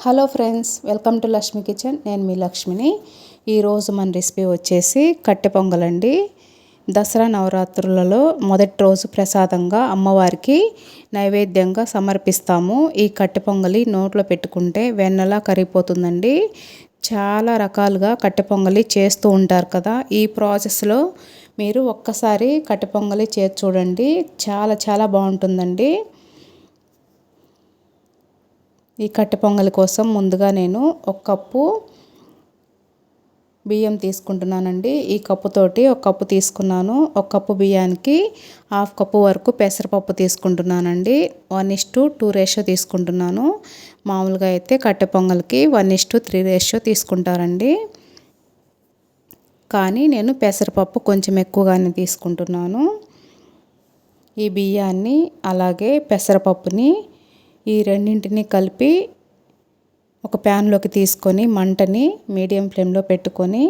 Hello friends welcome to Lakshmi kitchen. నేను మీ లక్ష్మిని. ఈరోజు మన రెసిపీ వచ్చేసి కట్టె పొంగలండి. దసరా నవరాత్రులలో మొదటి రోజు ప్రసాదంగా అమ్మవారికి నైవేద్యంగా సమర్పిస్తాము. ఈ కట్టె పొంగలి నోట్లో పెట్టుకుంటే వెన్నలా కరిగిపోతుందండి. చాలా రకాలుగా కట్టె పొంగలి చేస్తూ ఉంటారు కదా. ఈ ప్రాసెస్లో మీరు ఒక్కసారి కట్టె పొంగలి చేసి చూడండి. చాలా చాలా బాగుంటుందండి. ఈ కట్టె పొంగలి కోసం ముందుగా నేను ఒక కప్పు బియ్యం తీసుకుంటున్నానండి. ఈ కప్పుతోటి ఒక కప్పు తీసుకున్నాను. ఒక కప్పు బియ్యానికి హాఫ్ కప్పు వరకు పెసరపప్పు తీసుకుంటున్నానండి. One is to two ratio తీసుకుంటున్నాను. మామూలుగా అయితే కట్టె పొంగల్కి one is to three ratio తీసుకుంటారండి. కానీ నేను పెసరపప్పు కొంచెం ఎక్కువగానే తీసుకుంటున్నాను. ఈ బియ్యాన్ని అలాగే పెసరపప్పుని ఈ రెండింటిని కలిపి ఒక ప్యాన్లోకి తీసుకొని మంటని మీడియం ఫ్లేమ్లో పెట్టుకొని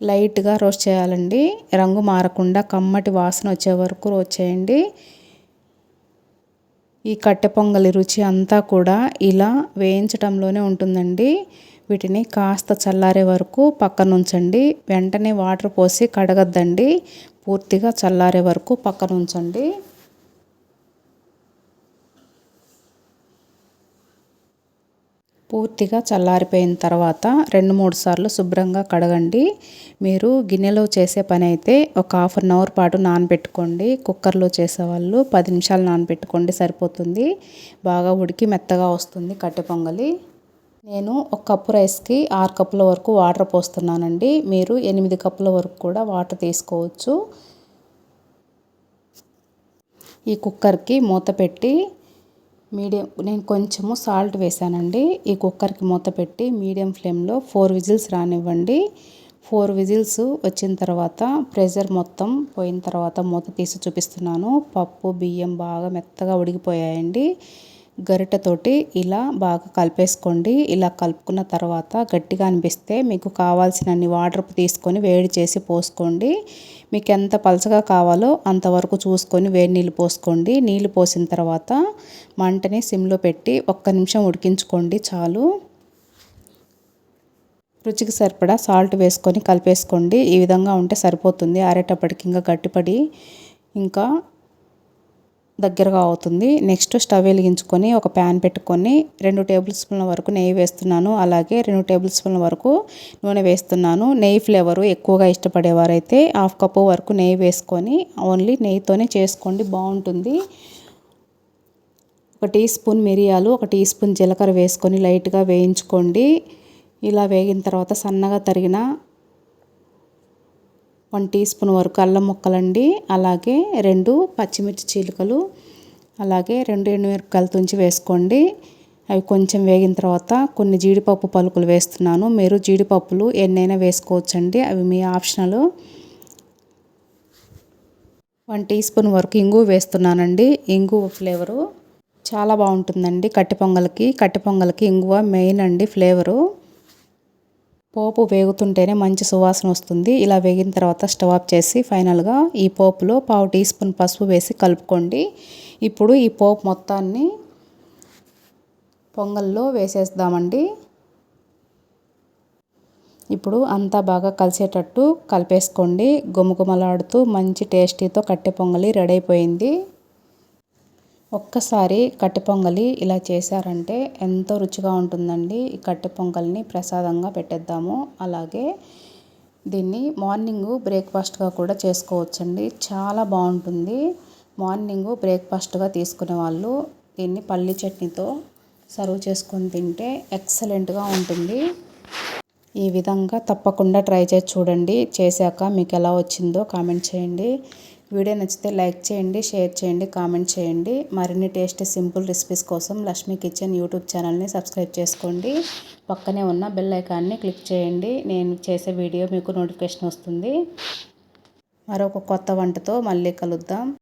లైట్గా రోస్ట్ చేయాలండి. రంగు మారకుండా కమ్మటి వాసన వచ్చే వరకు రోస్ట్ చేయండి. ఈ కట్టె పొంగలి రుచి అంతా కూడా ఇలా వేయించడంలోనే ఉంటుందండి. వీటిని కాస్త చల్లారే వరకు పక్కన ఉంచండి వెంటనే వాటర్ పోసి కడగద్దండి. పూర్తిగా చల్లారే వరకు పక్కన ఉంచండి పూర్తిగా చల్లారిపోయిన తర్వాత రెండు మూడు సార్లు శుభ్రంగా కడగండి. మీరు గిన్నెలో చేసే పని అయితే ఒక హాఫ్ అన్ అవర్ పాటు నానబెట్టుకోండి. కుక్కర్లో చేసేవాళ్ళు పది నిమిషాలు నానబెట్టుకోండి సరిపోతుంది. బాగా ఉడికి మెత్తగా వస్తుంది కట్టె పొంగలి. నేను ఒక కప్పు రైస్కి ఆరు కప్పుల వరకు వాటర్ పోస్తున్నానండి. మీరు ఎనిమిది కప్పుల వరకు కూడా వాటర్ తీసుకోవచ్చు. ఈ కుక్కర్కి మూత పెట్టి మీడియం నేను కొంచెము సాల్ట్ వేసానండి. ఈ కుక్కర్కి మూత పెట్టి మీడియం ఫ్లేమ్లో ఫోర్ విజిల్స్ రానివ్వండి. ఫోర్ విజిల్స్ వచ్చిన తర్వాత ప్రెషర్ మొత్తం పోయిన తర్వాత మూత తీసి చూపిస్తున్నాను. పప్పు బియ్యం బాగా మెత్తగా ఉడికిపోయాయండి. గరిటెతోటి ఇలా బాగా కలిపేసుకోండి. ఇలా కలుపుకున్న తర్వాత గట్టిగా అనిపిస్తే మీకు కావాల్సినన్ని వాటర్ తీసుకొని వేడి చేసి పోసుకోండి. మీకు ఎంత పలచగా కావాలో అంతవరకు చూసుకొని వేడి నీళ్ళు పోసుకోండి. నీళ్ళు పోసిన తర్వాత మంటని సిమ్లో పెట్టి ఒక్క నిమిషం ఉడికించుకోండి చాలు. రుచికి సరిపడా సాల్ట్ వేసుకొని కలిపేసుకోండి. ఈ విధంగా ఉంటే సరిపోతుంది. ఆరేటప్పటికి ఇంకా గట్టిపడి ఇంకా దగ్గరగా అవుతుంది. నెక్స్ట్ స్టవ్ వెలిగించుకొని ఒక ప్యాన్ పెట్టుకొని రెండు టేబుల్ స్పూన్ల వరకు నెయ్యి వేస్తున్నాను. అలాగే రెండు టేబుల్ స్పూన్ల వరకు నూనె వేస్తున్నాను. నెయ్యి ఫ్లేవరు ఎక్కువగా ఇష్టపడేవారైతే హాఫ్ కప్పు వరకు నెయ్యి వేసుకొని ఓన్లీ నెయ్యితోనే చేసుకోండి. బాగుంటుంది. ఒక టీ స్పూన్ మిరియాలు ఒక టీ స్పూన్ జీలకర్ర వేసుకొని లైట్గా వేయించుకోండి. ఇలా వేగిన తర్వాత సన్నగా తరిగిన వన్ టీ స్పూన్ వరకు అల్లం ముక్కలండి. అలాగే రెండు పచ్చిమిర్చి చీలికలు. అలాగే రెండు ఎండుమిరపకాయలు తుంచి వేసుకోండి. అవి కొంచెం వేగిన తర్వాత కొన్ని జీడిపప్పు పలుకులు వేస్తున్నాను. మీరు జీడిపప్పులు ఎన్నైనా వేసుకోవచ్చండి. అవి మీ ఆప్షనల్. వన్ టీ స్పూన్ వరకు ఇంగు వేస్తున్నానండి. ఇంగు ఫ్లేవరు చాలా బాగుంటుందండి. కట్టి పొంగల్కి కట్టి పొంగల్కి ఇంగువ మెయిన్ అండి ఫ్లేవరు. పోపు వేగుతుంటేనే మంచి సువాసన వస్తుంది. ఇలా వేగిన తర్వాత స్టవ్ ఆఫ్ చేసి ఫైనల్గా ఈ పోపులో పావు టీ స్పూన్ పసుపు వేసి కలుపుకోండి. ఇప్పుడు ఈ పోపు మొత్తాన్ని పొంగల్లో వేసేద్దామండి. ఇప్పుడు అంతా బాగా కలిసేటట్టు కలిపేసుకోండి. గుమగుమలాడుతూ మంచి టేస్టీతో కట్టె పొంగలి రెడీ అయిపోయింది. ఒక్కసారి కట్టె పొంగలి ఇలా చేశారంటే ఎంతో రుచిగా ఉంటుందండి. ఈ కట్టె పొంగల్ని ప్రసాదంగా పెట్టేద్దాము. అలాగే దీన్ని మార్నింగ్ బ్రేక్ఫాస్ట్గా కూడా చేసుకోవచ్చండి. చాలా బాగుంటుంది. మార్నింగ్ బ్రేక్ఫాస్ట్గా తీసుకునే వాళ్ళు దీన్ని పల్లి చట్నీతో సర్వ్ చేసుకొని తింటే ఎక్సలెంట్గా ఉంటుంది. ఈ విధంగా తప్పకుండా ట్రై చేసి చూడండి. చేశాక మీకు ఎలా వచ్చిందో కామెంట్ చేయండి. వీడియో నచ్చితే లైక్ చేయండి షేర్ చేయండి కామెంట్ చేయండి. మరిన్ని టేస్ట్ సింపుల్ రెసిపీస్ కోసం లక్ష్మీ కిచెన్ యూట్యూబ్ ఛానల్ని సబ్స్క్రైబ్ చేసుకోండి. పక్కనే ఉన్న బెల్ ఐకాన్ని క్లిక్ చేయండి. నేను చేసే వీడియో మీకు నోటిఫికేషన్ వస్తుంది. మరొక కొత్త వంటతో మళ్ళీ కలుద్దాం.